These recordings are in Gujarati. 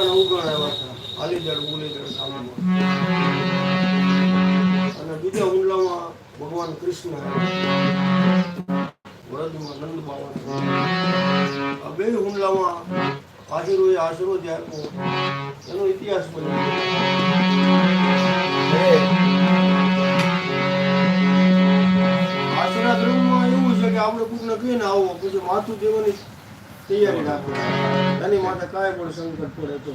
નવગણ આવ્યા હતા ગામમાં. અને બીજા હુમલામાં ભગવાન કૃષ્ણ આવ્યા નંદ બાવા બે હુમલામાં હાજરોએ આશરો જે આપ્યો એનો ઇતિહાસ બન્યો આશરા ધર્મમાં એવું છે કે આપણે કોકને કહીએ ને આવો પછી માથું દેવાની તૈયારી રાખો. એની માટે કાંઈ પણ સંકટ પડે તો.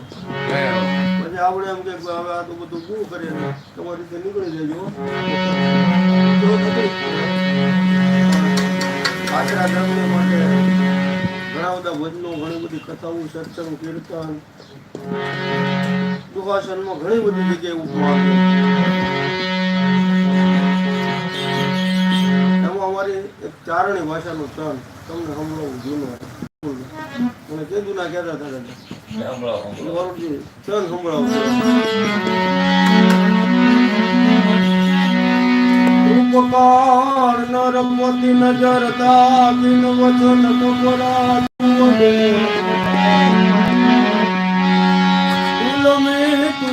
પછી આપણે એમ કે હવે આ તો બધું શું કરીએ ને? તમારી રીતે નીકળી જજો. આશરા ધર્મને માટે ઘણા બધા વજનો ઘણી બધી કથાઓ સત્સંગ કીર્તન દુભાષણમાં ઘણી બધી જગ્યાએ ઉપમા એમાં અમારી એક ચારણી ભાષાનું તન તમને સંભળાવું જૂનો મને કીધું ના કહેતા હતા. તન સંભળાવું. ઉપકાર નરમતી નજર તાકીન વચન કપરા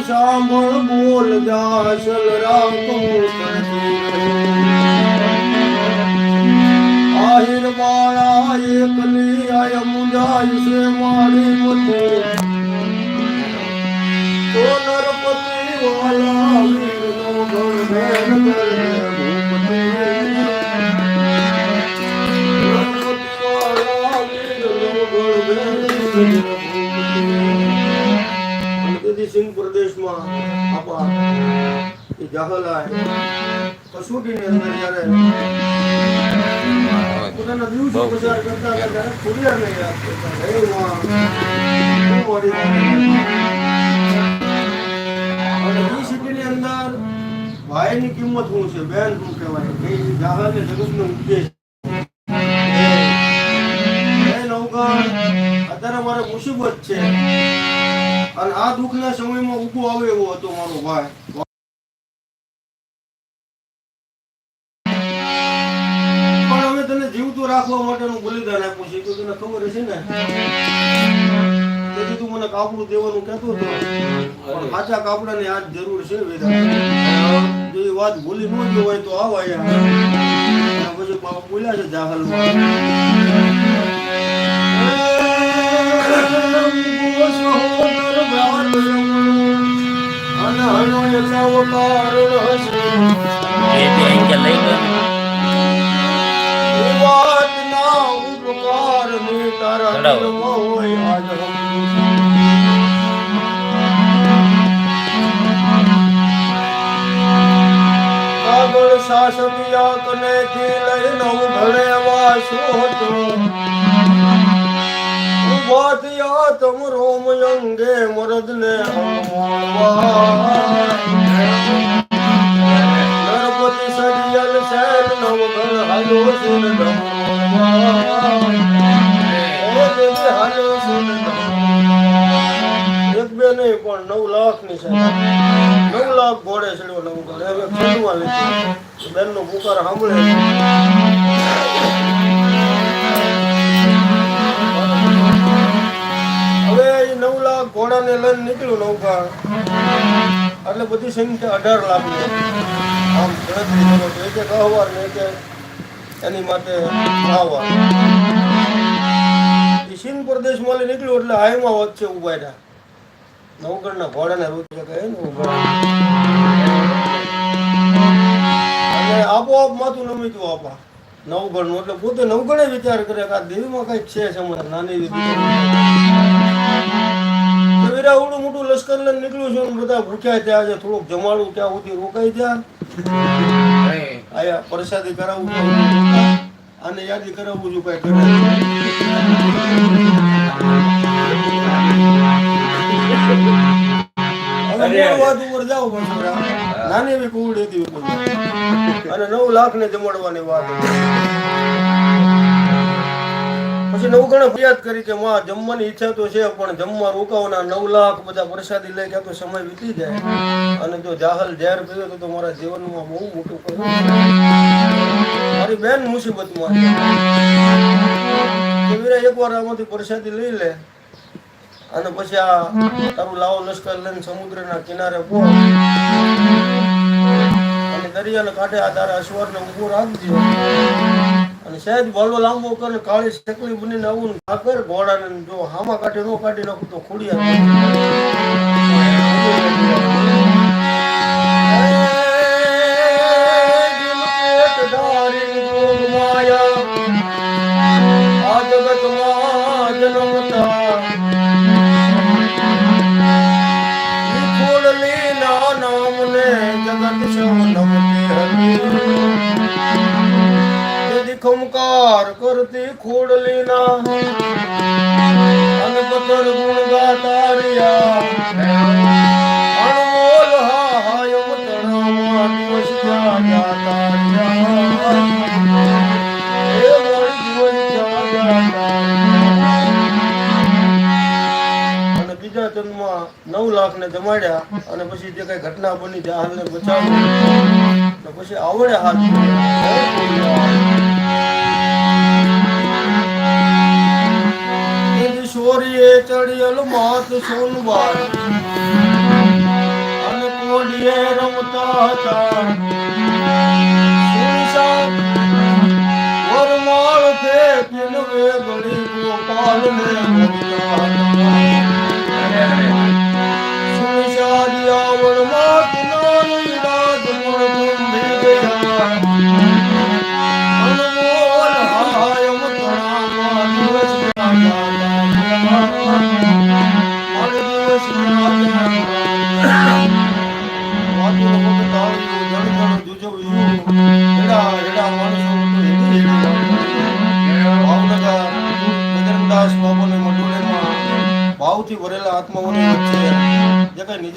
સાંભળ બોલ કરતી રહે. આહિર બાળા એકલી આય મુંજાય છે મારી મતે તો નરપતિ વાલા વીરનો ગણ કરે સિંધ પ્રદેશમાં આપા એ જાહલાય કસોટીની અંદર જ્યારે પોતાના દિવસો પસાર કરતા હતા ત્યારે ખુડિયારને યાદ કરતા હતા. હે માં, હું વળી અને એ સિટીની અંદર ભાઈની કિંમત શું છે? બેન શું કહેવાય? એ જાહલને જગતનો ઉપદેશ મુસીબત છે. અને આ દુઃખના સમયમાં ઊભો આવે એવો હતો મારો ભાઈ. પણ અમે તને જીવતું રાખવા માટેનું બલિદાન આપ્યું છે. તો તને ખબર હશે ને? તું મને કાપડું દેવાનું કહેતો હતો. પણ સાચા કાપડાની આજ જરૂર છે વેદા. જો એ વાત ભૂલી ન હોય તો આવ અહીંયા. પછી બોલ્યા છે જાહલમાં. સાસમિયા કને થી લઈ નવ ઘણે વાસુ હતો? થયા તમ રોમ અંગે નવ પણ નવ લાખ છે નવ લાખ ઘોડે ચડ્યો નવ ઘરે હવે ખેડવા લીધું બેન નો પુકાર સાંભળે નીકળ્યું નૌકા, એટલે બધી સંખ્યા અઢાર લાખ આમ ગણતરી કરો તો એક અહવાર ને એક એની માટે આહવાર સિંધ પ્રદેશમાં લઈ નીકળ્યું એટલે હાઈમાં વચ્ચે ઊભા રહ્યા. નવગણના ઘોડાને રોજ કહે ને અને આપોઆપ માથું નમી તું આપા. નવગણનું એટલે પોતે નવગણે વિચાર કરે કે આ દેવીમાં કંઈક છે સમજ નાની એવી તો લશ્કર લઈને નીકળ્યું છે બધા ભૂખ્યા ત્યાં છે. થોડુંક જમાડું ત્યાં સુધી રોકાઈ ત્યાં આયા પ્રસાદી રોકાય. આને યાદી કરાવવું છું ભાઈ ઘરે. નાની એવી કુવડી હતી અને નવ લાખ ને જમાડવાની વાત. પછી નવગણે ફરિયાદ કરી કે માં, જમવાની ઈચ્છા તો છે, પણ જમવા રોકાવાના નવ લાખ બધા પ્રસાદી લઈ ગયા તો સમય વીતી જાય. અને જો જાહલ ઝેર પીવે તો મારા જીવનમાં બહુ મોટું કરું મારી બેન મુસીબતમાં વીરા એકવાર આમાંથી પ્રસાદી લઈ લે. અને પછી આ તારું લાવો લશ્કર લઈને સમુદ્રના કિનારે પહોંચ. અને દરિયાના કાંઠે આ તારા અશ્વરને ઊભો રાખજો. અને સહેજ બોલો લાંબો કરે, કાળી સકલી બનીને આવું ને ઘોડાને જો હામા કાઢે નો કાઢી નાખું તો ખોડિયા. यदि ખમકાર કરતી ખોડલી ના અને પતર ગુણ ગાતા રિયા અણમોલ હાય મતણામાં દિવસ ક્યાં જાતા જન્મમાં નવ લાખ ને જમાડ્યા અને પછી જે કઈ ઘટના બની જાય ને બચાવ્યું. પછી આવડે હાથ ચડિયલ માત સોનબાઈ અને કોડીએ રમતા હતા. વરમાળ ફેંકીને વેગળી ગોપાલને ભરતા હતા. સુનિશાદી આવડમાં કિનારી રાજ મુળ ગયા.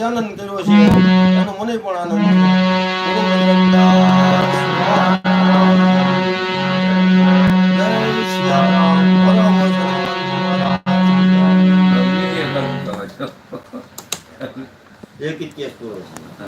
વચ્ચે જે કઈ નિજાનંદ